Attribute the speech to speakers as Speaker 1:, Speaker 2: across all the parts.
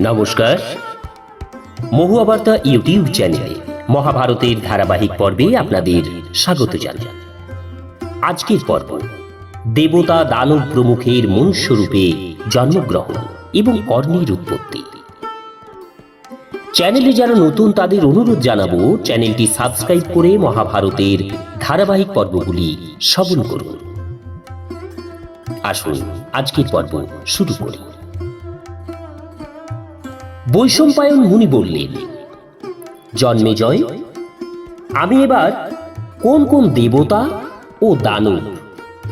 Speaker 1: নমস্কার। মহুয়া বার্তা ইউটিউব চ্যানেলে মহাভারতের ধারাবাহিক পর্বে আপনাদের স্বাগত জানাই। আজকের পর্ব, দেবতা দানব প্রমুখের মনুষ্যরূপে জন্মগ্রহণ এবং কর্ণের উৎপত্তি। চ্যানেলে যারা নতুন তাদের অনুরোধ জানাব, চ্যানেলটি সাবস্ক্রাইব করে মহাভারতের ধারাবাহিক পর্বগুলি শ্রবণ করুন। আসুন, আজকের পর্ব শুরু করি। বৈষম্পায়ন মুনি বললেন জন্মেজয় আমি এবার কোন কোন দেবতা ও দানব,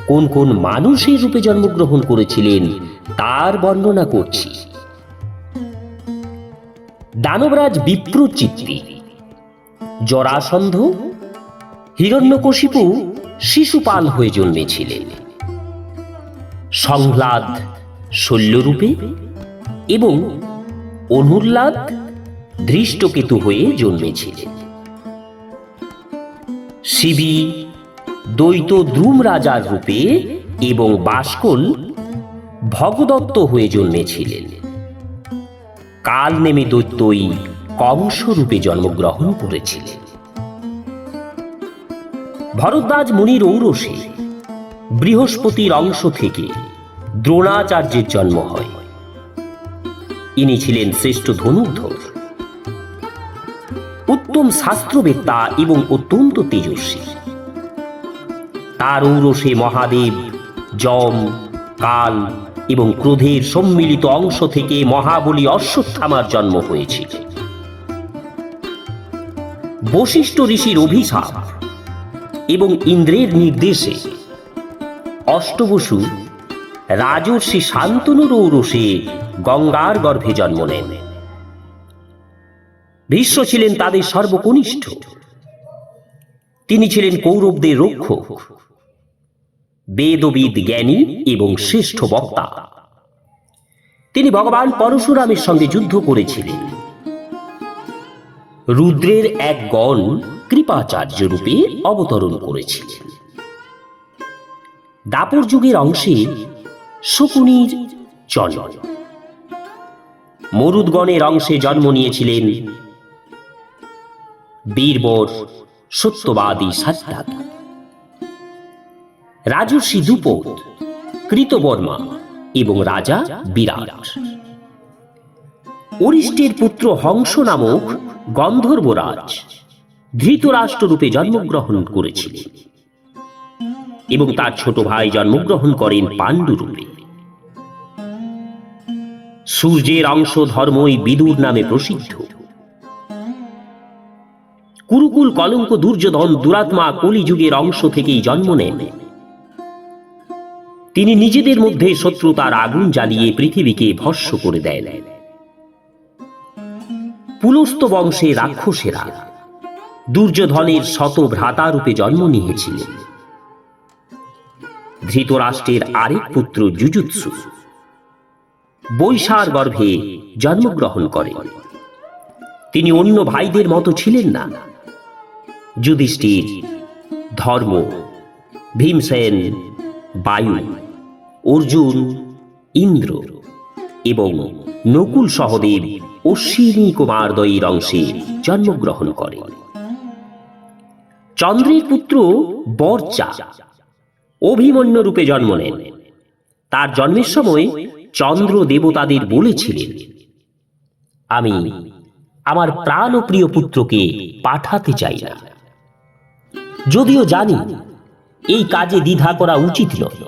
Speaker 1: কোন কোন মানুষের রূপে জন্মগ্রহণ করেছিলেন তার বর্ণনা করছি। দানবরাজ বিপ্রচিত্রী জরাসন্ধ, হিরণ্যকশিপু শিশুপাল হয়ে জন্মেছিলেন। সংহ্লাদ শল্যরূপে এবং অনুল্লাদ ধৃষ্টকেতু হয়ে জন্মেছিলেন শিবী দ্বৈত দ্রুম রাজার রূপে এবং বাসকল ভগদত্ত হয়ে জন্মেছিলেন। কাল নেমে দৈত্যই কংস রূপে জন্মগ্রহণ করেছিলেন। ভরদ্বাজ মুনির ঔরসে বৃহস্পতির অংশ থেকে দ্রোণাচার্যের জন্ম হয়। ইনি ছিলেন শ্রেষ্ঠ ধনুর্ধর। উত্তম শাস্ত্রবেত্তা এবং অত্যন্ত তেজস্বী। তার ঔরসে মহাদেব, যম, কাল এবং ক্রোধের সম্মিলিত অংশ থেকে মহাবলী অশ্বত্থামার জন্ম হয়েছিল। বশিষ্ঠ ঋষির অভিশাপ এবং ইন্দ্রের নির্দেশে অষ্টবসু রাজর্ষি শান্তনুর ঔরসে গঙ্গার গর্ভে জন্ম নেন। ভীষ্ম ছিলেন তাদের সর্বকনিষ্ঠ। তিনি ছিলেন কৌরবদের রক্ষক। বেদবিদ জ্ঞানী এবং শ্রেষ্ঠ বক্তা। তিনি ভগবান পরশুরামের সঙ্গে যুদ্ধ করেছিলেন। রুদ্রের এক গণ কৃপাচার্য রূপে অবতরণ করেছিলেন। দাপর যুগের অংশে শকুনির জন্ম মরুদগণের অংশে জন্ম নিয়েছিলেন বীরবর সত্যবাদী সাত্তাক রাজর্ষি দুপদ কৃতবর্মা এবং রাজা বিরাট। অরিষ্টের পুত্র হংস নামক গন্ধর্বরাজ ধৃতরাষ্ট্ররূপে জন্মগ্রহণ করেছিলেন এবং তার ছোট ভাই জন্মগ্রহণ করেন পাণ্ডু রূপে সূর্যের অংশ ধর্মই বিদুর নামে প্রসিদ্ধ। কুরুকুল কলঙ্ক দুর্যোধন দুরাত্মা কলিযুগের অংশ থেকেই জন্ম নেন। তিনি নিজেদের মধ্যে শত্রুতার আগুন জ্বালিয়ে পৃথিবীকে ভস্য করে দেন। পুলস্ত বংশে রাক্ষসেরা দুর্যোধনের শত ভ্রাতারূপে জন্ম নিয়েছিলেন। ধৃতরাষ্ট্রের আরেক পুত্র যুজুৎসু বৈশার গর্ভে জন্মগ্রহণ করেন তিনি অন্য ভাইদের মতো ছিলেন না। যুধিষ্ঠির, ধর্ম, ভীমসেন, বায়ু, অর্জুন, ইন্দ্র এবং নকুল সহদেব অশ্বিনী কুমারদয়ীর অংশে জন্মগ্রহণ করেন চন্দ্রের পুত্র বরচা অভিমন্যু রূপে জন্ম নেন। তার জন্মের সময় চন্দ্র দেবতাদের বলেছিলেন, আমি আমার প্রাণ ও প্রিয় পুত্রকে পাঠাতে চাই না। যদিও জানি এই কাজে দ্বিধা করা উচিত নয়।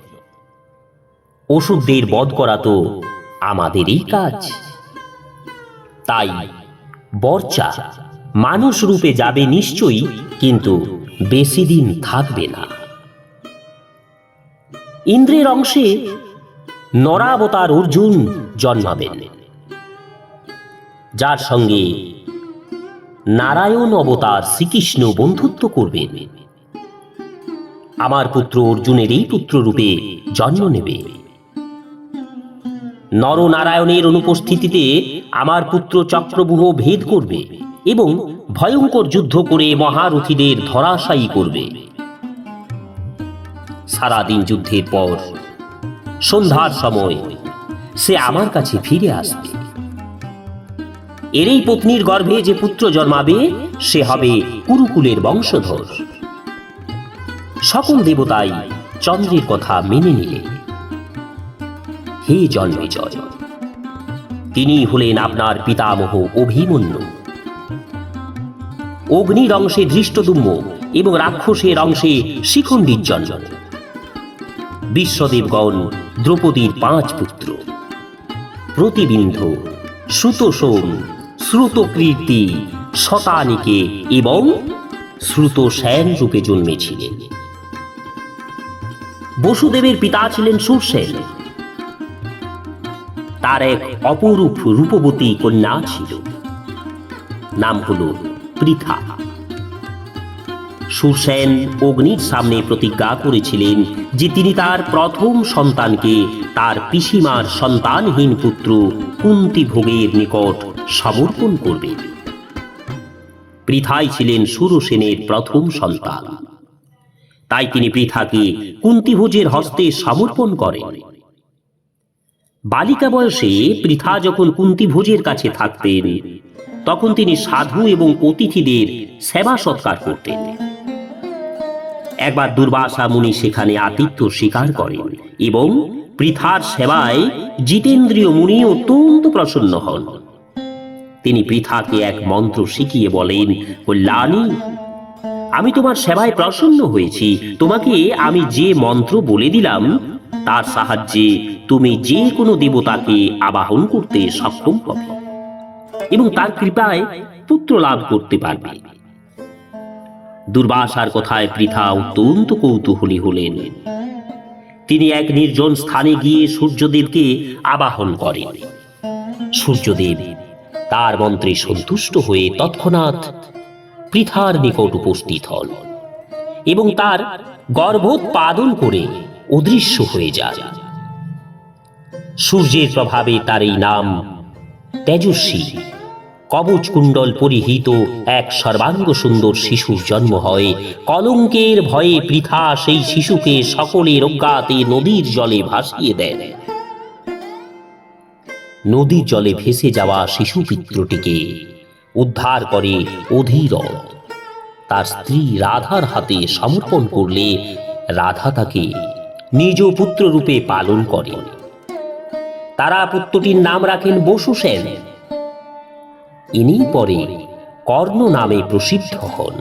Speaker 1: অসুরদের বধ করা তো আমাদেরই কাজ। তাই বর্চা মানুষ রূপে যাবে নিশ্চয়ই, কিন্তু বেশি দিন থাকবে না। ইন্দ্রের অংশে নরাবতার অর্জুন জন্মাবেন। যার সঙ্গে নারায়ণ অবতার শ্রীকৃষ্ণ বন্ধুত্ব করবেন। আমার পুত্র অর্জুনের এই পুত্র রূপে জন্ম নেবে। নরনারায়ণের অনুপস্থিতিতে আমার পুত্র চক্রবুহ ভেদ করবে এবং ভয়ঙ্কর যুদ্ধ করে মহারথীদের ধরাশায়ী করবে। সারাদিন যুদ্ধের পর সন্ধ্যার সময়। সে আমার কাছে ফিরে আসবে। এরই পত্নীর গর্ভে যে পুত্র জন্মাবে, সে হবে কুরুকুলের বংশধর। সকল দেবতাই চন্দ্রের কথা মেনে নিলেন হে জন্মেজয়, তিনি হলেন আপনার পিতামহ অভিমন্যু। অগ্নির অংশে ধৃষ্টদুম্ম এবং রাক্ষসের অংশে শিখণ্ডীর জন্ম। বিশ্বদেবগণ দ্রৌপদীর পাঁচ পুত্র। প্রতিবিন্ধ শ্রুতসোম শ্রুতকীর্তি, শতানিকে এবং শ্রুত শ্যান রূপে জন্মেছিলেন। বসুদেবের পিতা ছিলেন সুরসেন। তার এক অপরূপ রূপবতী কন্যা ছিল। নাম হল পৃথা। সুরসেন অগ্নির সামনে প্রতিজ্ঞা করেছিলেন যে তিনি তার প্রথম সন্তানকে তার পিসিমার সন্তানহীন পুত্র কুন্তি ভোগের নিকট সমর্পণ করবেন। পৃথাই ছিলেন সুরসেনের প্রথম সন্তান। তাই তিনি পৃথাকে কুন্তিভোজের হস্তে সমর্পণ করেন। বালিকা বয়সে পৃথা যখন কুন্তিভোজের কাছে থাকতেন, তখন তিনি সাধু এবং অতিথিদের সেবা সৎকার করতেন। একবার দুর্বাসা মুনি সেখানে আতিথ্য স্বীকার করেন এবং পৃথার সেবায় জিতেন্দ্রীয় মুনি অত্যন্ত প্রসন্ন হন। তিনি পৃথাকে এক মন্ত্র শিখিয়ে বলেন, কল্যাণী, আমি তোমার সেবায় প্রসন্ন হয়েছি। তোমাকে আমি যে মন্ত্র বলে দিলাম, তার সাহায্যে তুমি যে কোনো দেবতাকে আবাহন করতে সক্ষম হবে এবং তার কৃপায় পুত্র লাভ করতে পারবে। দুর্বাসার কথায় পৃথা অত্যন্ত কৌতূহলী হলেন। তিনি এক নির্জন স্থানে গিয়ে সূর্যদেবকে আবাহন করেন। সূর্যদেব তার মন্ত্রে সন্তুষ্ট হয়ে তৎক্ষণাৎ পৃথার নিকট উপস্থিত হন এবং তার গর্ভোৎপাদন করে অদৃশ্য হয়ে যায়। সূর্যের প্রভাবে তার এই নাম তেজস্বী। কবচ কুণ্ডল পরিহিত এক সর্বাঙ্গ সুন্দর শিশুর জন্ম হয়। কলঙ্কের ভয়ে পৃথা সেই শিশুকে সকলের অজ্ঞাতে নদীর জলে ভাসিয়ে দেন নদীর জলে ভেসে যাওয়া শিশু পিত্রটিকে উদ্ধার করে অধীরথ তার স্ত্রী রাধার হাতে সমর্পণ করলে রাধা তাকে নিজ পুত্র রূপে পালন করেন তারা পুত্রটির নাম রাখেন বসু সেন। ইনি পরে কর্ণ নামে প্রসিদ্ধ হন।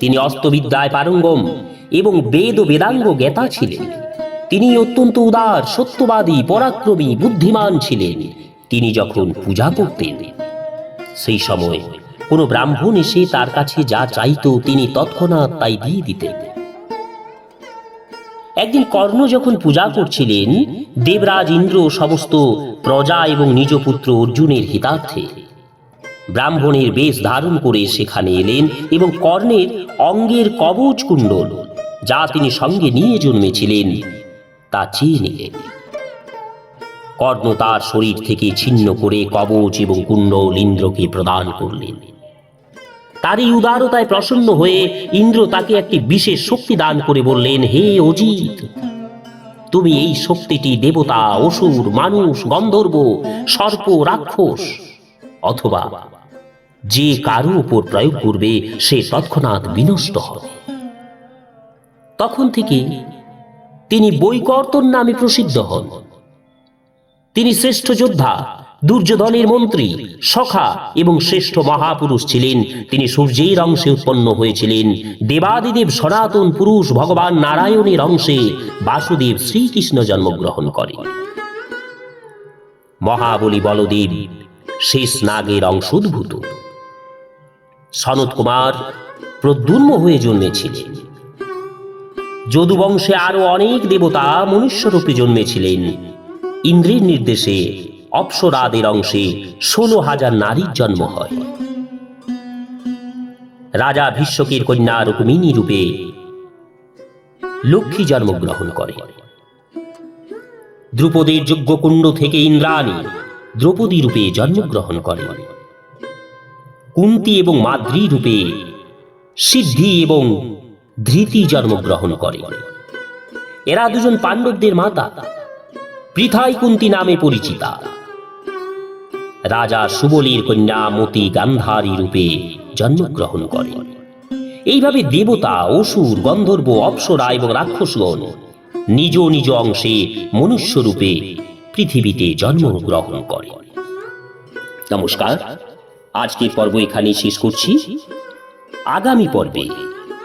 Speaker 1: তিনি অস্ত্রবিদ্যায় পারঙ্গম এবং বেদ ও বেদাঙ্গ জ্ঞাতা ছিলেন। তিনি অত্যন্ত উদার, সত্যবাদী, পরাক্রমী, বুদ্ধিমান ছিলেন। তিনি যখন পূজা করতেন, সেই সময় কোনো ব্রাহ্মণ এসে তার কাছে যা চাইতো তিনি তৎক্ষণাৎ তাই দিয়ে দিতেন। একদিন কর্ণ যখন পূজা করছিলেন, দেবরাজ ইন্দ্র সমস্ত প্রজা এবং নিজ পুত্র অর্জুনের হিতার্থে ব্রাহ্মণের বেশ ধারণ করে সেখানে এলেন এবং কর্ণের অঙ্গের কবচ কুণ্ডল, যা তিনি সঙ্গে নিয়ে জন্মেছিলেন, তা চেয়ে নিলেন। কর্ণ তার শরীর থেকে ছিন্ন করে কবচ এবং কুণ্ডল ইন্দ্রকে প্রদান করলেন। তার এই উদারতায় প্রসন্ন হয়ে ইন্দ্র তাকে একটি বিশেষ শক্তি দান করে বললেন, হে অজিত, তুমি এই শক্তিটি দেবতা, অসুর, মানুষ, গন্ধর্ব, সর্প, রাক্ষস অথবা যে কারও উপর প্রয়োগ করবে, সে তৎক্ষণাৎ বিনষ্ট হবে। তখন থেকে তিনি বৈকর্তন নামে প্রসিদ্ধ হন। তিনি শ্রেষ্ঠ যোদ্ধা। দুর্যোধনের মন্ত্রী, সখা এবং শ্রেষ্ঠ মহাপুরুষ ছিলেন। তিনি সূর্যের অংশে উৎপন্ন হয়েছিলেন। দেবাদিদেব সনাতন পুরুষ ভগবান নারায়ণের অংশে বাসুদেব শ্রীকৃষ্ণ জন্মগ্রহণ করেন। মহাবলী বলদেব, শেষ নাগের অংশোদ্ভূত সনত কুমার প্রদ্যুন্ম হয়ে জন্মেছিলেন। যদুবংশে আরও অনেক দেবতা মনুষ্যরূপে জন্মেছিলেন। ইন্দ্রের নির্দেশে অপ্সরাদের অংশে ষোলো হাজার নারীর জন্ম হয়। রাজা ভীষ্মকের কন্যা রুক্মিণী রূপে লক্ষ্মী জন্মগ্রহণ করে। দ্রুপদের যজ্ঞকুণ্ড থেকে ইন্দ্রাণী দ্রৌপদী রূপে জন্মগ্রহণ করে। কুন্তি এবং মাদ্রি রূপে সিদ্ধি এবং ধৃতি জন্মগ্রহণ করে। এরা দুজন পাণ্ডবদের মাতা। পৃথাই কুন্তি নামে পরিচিতা। রাজা সুবলীর কন্যা মতি গান্ধারী রূপে জন্মগ্রহণ করেন এইভাবে দেবতা, অসুর, গন্ধর্ব, অপ্সরা এবং রাক্ষসগণ নিজ নিজ অংশে মনুষ্য রূপে পৃথিবীতে জন্মগ্রহণ করে। নমস্কার, আজকের পর্ব এখানে শেষ করছি। আগামী পর্বে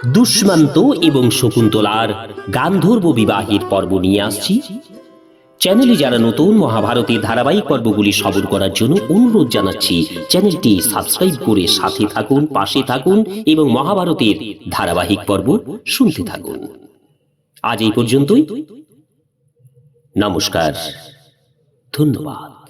Speaker 1: দুষ্মান্ত এবং শকুন্তলার গান্ধর্ব বিবাহের পর্ব নিয়ে আসছি। চ্যানেলে যারা নতুন, মহাভারতের ধারাবাহিক পর্বগুলি সবর করার জন্য অনুরোধ জানাচ্ছি, চ্যানেলটি সাবস্ক্রাইব করে সাথে থাকুন, পাশে থাকুন এবং মহাভারতের ধারাবাহিক পর্ব শুনতে থাকুন। আজ এই পর্যন্তই। নমস্কার। ধন্যবাদ।